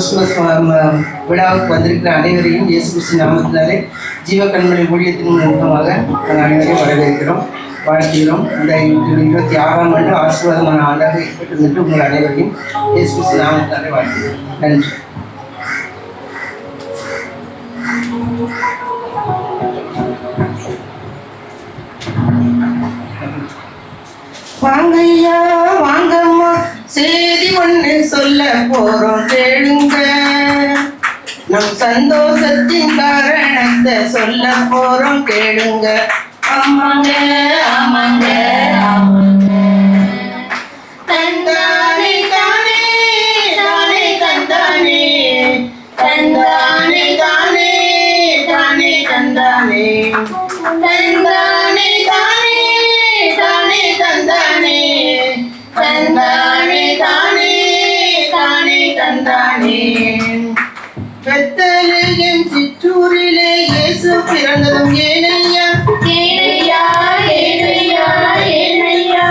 Christmas விழாவுக்கு வந்திருக்கிற அனைவரையும் இயேசு கிறிஸ்து நாமத்தினாலே ஜீவ கண்மணி ஊழியத்தின் மூலமாக நாங்கள் அனைவரையும் வரவேற்கிறோம் வாழ்த்துகிறோம். இந்த இருபத்தி ஆறாம் ஆண்டு ஆசீர்வாதமான ஆண்டாக இருக்கட்டும் உங்கள் அனைவரையும் இயேசு கிறிஸ்து நாமத்தினாலே வாழ்த்துகிறோம். நன்றி. வாங்கையா சொல்ல போறோம் கேளுங்க. நம் சந்தோஷத்தின் காரணத்தை சொல்ல போறோம் கேளுங்க. ஆமாங்க ஆமாங்க ஆமாங்க. பெத்தலையின் சிற்றூரிலே இயேசு பிறந்ததும் ஏனையா ஏனையா ஏனையா ஏனையா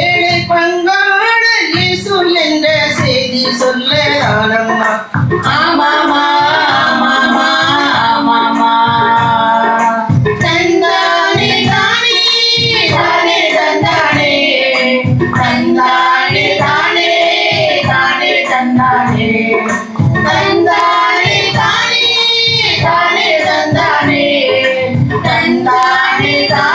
ஏழை பங்காளர் இயேசு என்ற செய்தி சொல்ல தானம்மா ஆமாமா ஆமாமா ஆமாமா தந்தானே தானே தானே தந்தானே தந்தானே தானே தானே தந்தானே தந்தானே Navidad.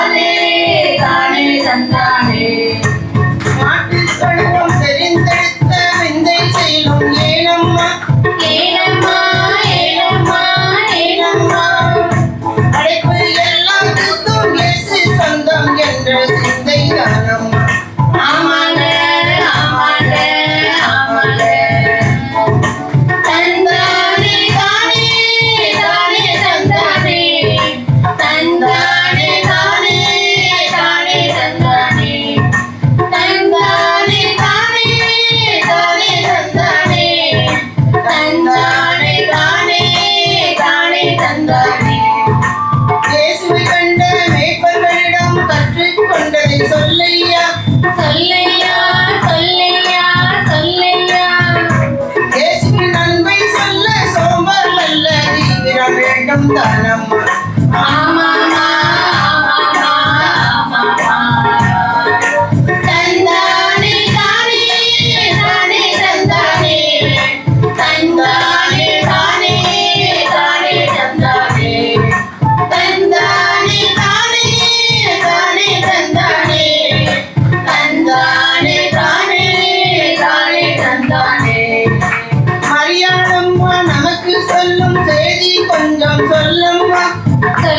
Punta naman.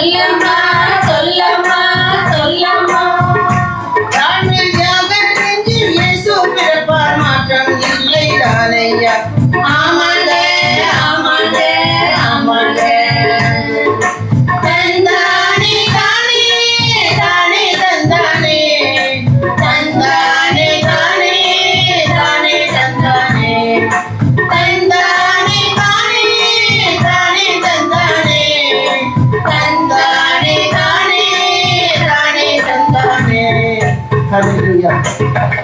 சொல்லம்மா Hallelujah